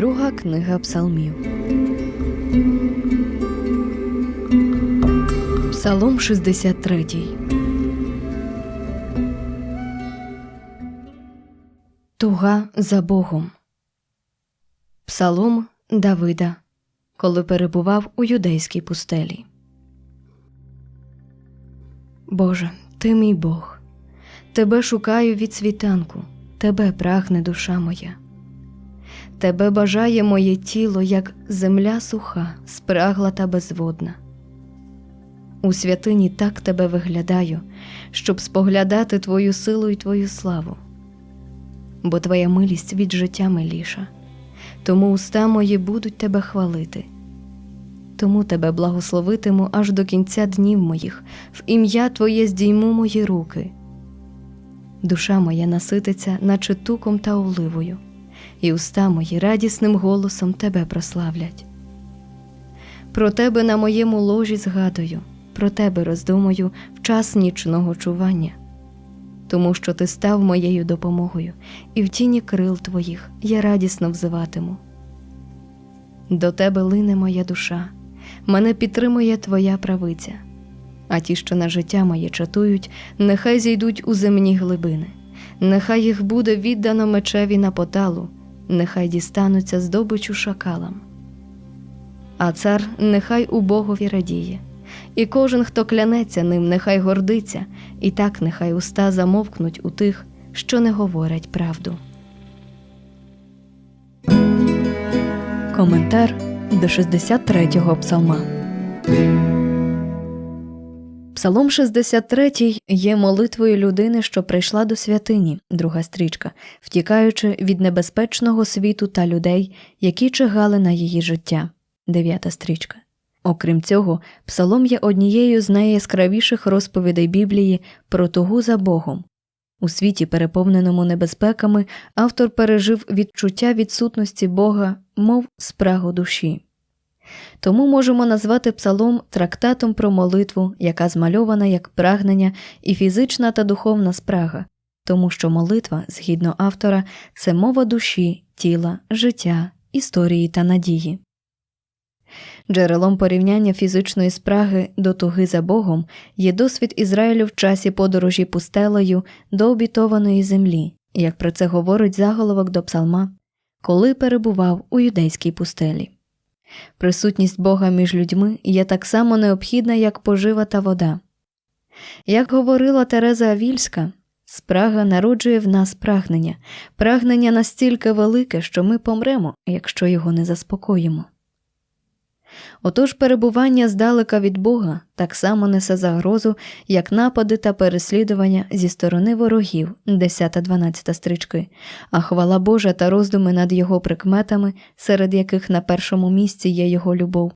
Друга книга Псалмів. Псалом 63. Туга за Богом. Псалом Давида, коли перебував у юдейській пустелі. Боже, ти мій Бог. Тебе шукаю від світанку, тебе прагне душа моя. Тебе бажає моє тіло, як земля суха, спрагла та безводна. У святині так тебе виглядаю, щоб споглядати твою силу і твою славу. Бо твоя милість від життя миліша, тому уста мої будуть тебе хвалити. Тому тебе благословитиму аж до кінця днів моїх, в ім'я Твоє здійму мої руки. Душа моя насититься, наче туком та оливою, і уста мої радісним голосом тебе прославлять. Про тебе на моєму ложі згадую, про тебе роздумую в час нічного чування, тому що ти став моєю допомогою, і в тіні крил твоїх я радісно взиватиму. До тебе лине моя душа, мене підтримує твоя правиця а ті, що на життя моє чатують, нехай зійдуть у земні глибини, нехай їх буде віддано мечеві на поталу, нехай дістануться здобичу шакалам. А цар нехай у Богові радіє, і кожен, хто клянеться ним, нехай гордиться, і так нехай уста замовкнуть у тих, що не говорять правду. Коментар до 63-го псалма. Псалом 63 є молитвою людини, що прийшла до святині, друга стрічка, втікаючи від небезпечного світу та людей, які чигали на її життя, дев'ята стрічка. Окрім цього, псалом є однією з найяскравіших розповідей Біблії про тугу за Богом. У світі, переповненому небезпеками, автор пережив відчуття відсутності Бога, мов спрагу душі. Тому можемо назвати псалом трактатом про молитву, яка змальована як прагнення і фізична та духовна спрага, тому що молитва, згідно автора, це мова душі, тіла, життя, історії та надії. Джерелом порівняння фізичної спраги до туги за Богом є досвід Ізраїлю в часі подорожі пустелею до обітованої землі, як про це говорить заголовок до псалма, коли перебував у юдейській пустелі. Присутність Бога між людьми є так само необхідна, як пожива та вода. Як говорила Тереза Авільська, спрага народжує в нас прагнення, прагнення настільки велике, що ми помремо, якщо його не заспокоїмо. Отож перебування здалека від Бога так само несе загрозу, як напади та переслідування зі сторони ворогів, 10-12 стрічки, а хвала Божа та роздуми над його прикметами, серед яких на першому місці є його любов,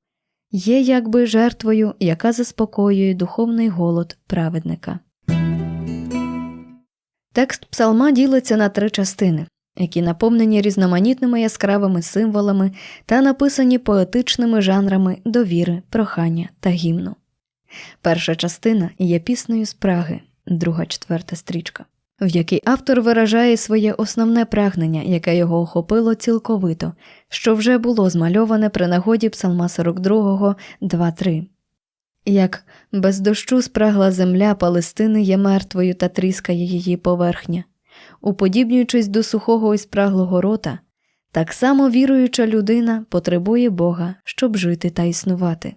є якби жертвою, яка заспокоює духовний голод праведника. Текст псалма ділиться на три частини які наповнені різноманітними яскравими символами та написані поетичними жанрами довіри, прохання та гімну. Перша частина є піснею з Праги, друга четверта стрічка, в якій автор виражає своє основне прагнення, яке його охопило цілковито, що вже було змальоване при нагоді Псалма 42, 2-3. Як без дощу спрагла земля Палестини є мертвою та тріскає її поверхня уподібнюючись до сухого і спраглого рота, так само віруюча людина потребує Бога, щоб жити та існувати.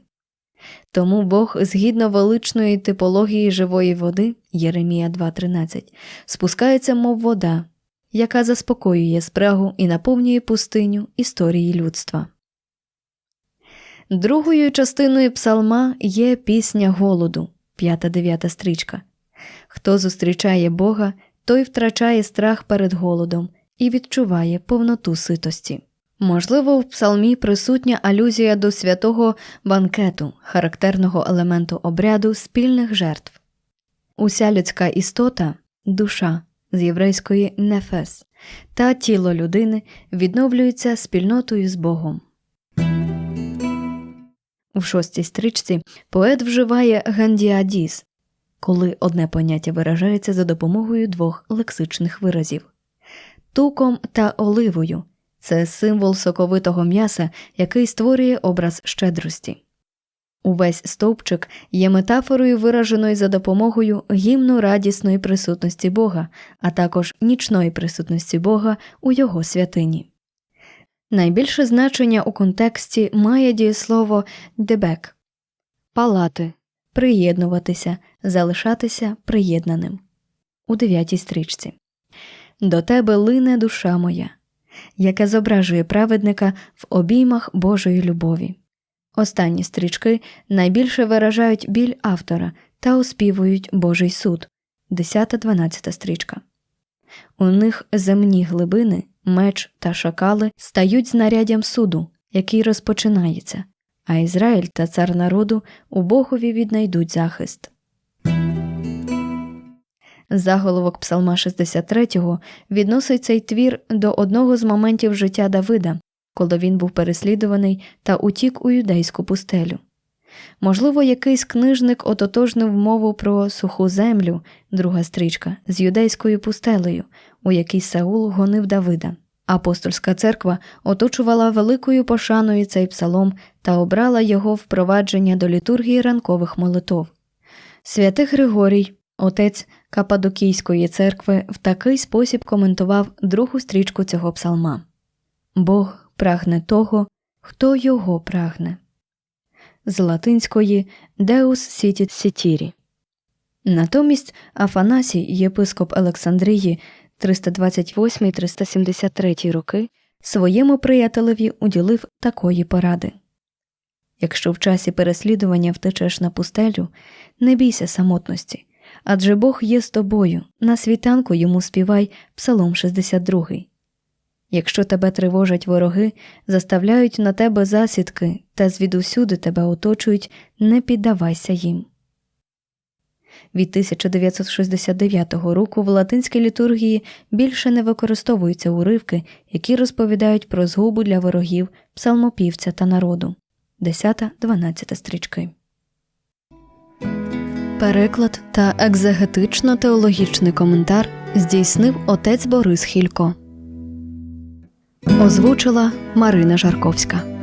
Тому Бог, згідно величної типології живої води Єремія 2.13, спускається, мов вода, яка заспокоює спрагу і наповнює пустиню історії людства. Другою частиною псалма є пісня голоду, 5-9 стрічка. Хто зустрічає Бога, той втрачає страх перед голодом і відчуває повноту ситості. Можливо, в псалмі присутня алюзія до святого банкету, характерного елементу обряду спільних жертв. Уся людська істота, душа з єврейської нефес та тіло людини відновлюються спільнотою з Богом. У шостій стрічці поет вживає гандіадіс коли одне поняття виражається за допомогою двох лексичних виразів туком та оливою, Це символ соковитого м'яса, який створює образ щедрості. Увесь стовпчик є метафорою, вираженою за допомогою гімну радісної присутності Бога, а також нічної присутності Бога у його святині. Найбільше значення у контексті має дієслово дебек палати, приєднуватися, залишатися приєднаним. У дев'ятій стрічці. До тебе лине душа моя, яке зображує праведника в обіймах Божої любові. Останні стрічки найбільше виражають біль автора та оспівують Божий суд 10-12 стрічка. У них земні глибини, меч та шакали стають знаряддям суду, який розпочинається, а Ізраїль та цар народу у Богові віднайдуть захист. Заголовок Псалма 63 відносить цей твір до одного з моментів життя Давида, коли він був переслідуваний та утік у юдейську пустелю. Можливо, якийсь книжник ототожнив мову про суху землю, друга стрічка, з юдейською пустелею, у якій Саул гонив Давида. Апостольська церква оточувала великою пошаною цей псалом та обрала його впровадження до літургії ранкових молитов. Святий Григорій, отець Кападокійської церкви, в такий спосіб коментував другу стрічку цього псалма Бог прагне того, хто його прагне. З латинської Deus sitit sitiri. Натомість Афанасій, єпископ Олександрії 328-373 роки, своєму приятелеві уділив такої поради. Якщо в часі переслідування втечеш на пустелю, не бійся самотності, адже Бог є з тобою, на світанку йому співай Псалом 62. Якщо тебе тривожать вороги, заставляють на тебе засідки та звідусюди тебе оточують, не піддавайся їм. Від 1969 року в латинській літургії більше не використовуються уривки, які розповідають про згубу для ворогів, псалмопівця та народу. 10-12 стрічки. Переклад та екзегетично-теологічний коментар здійснив отець Борис Хілько. Озвучила Марина Жарковська.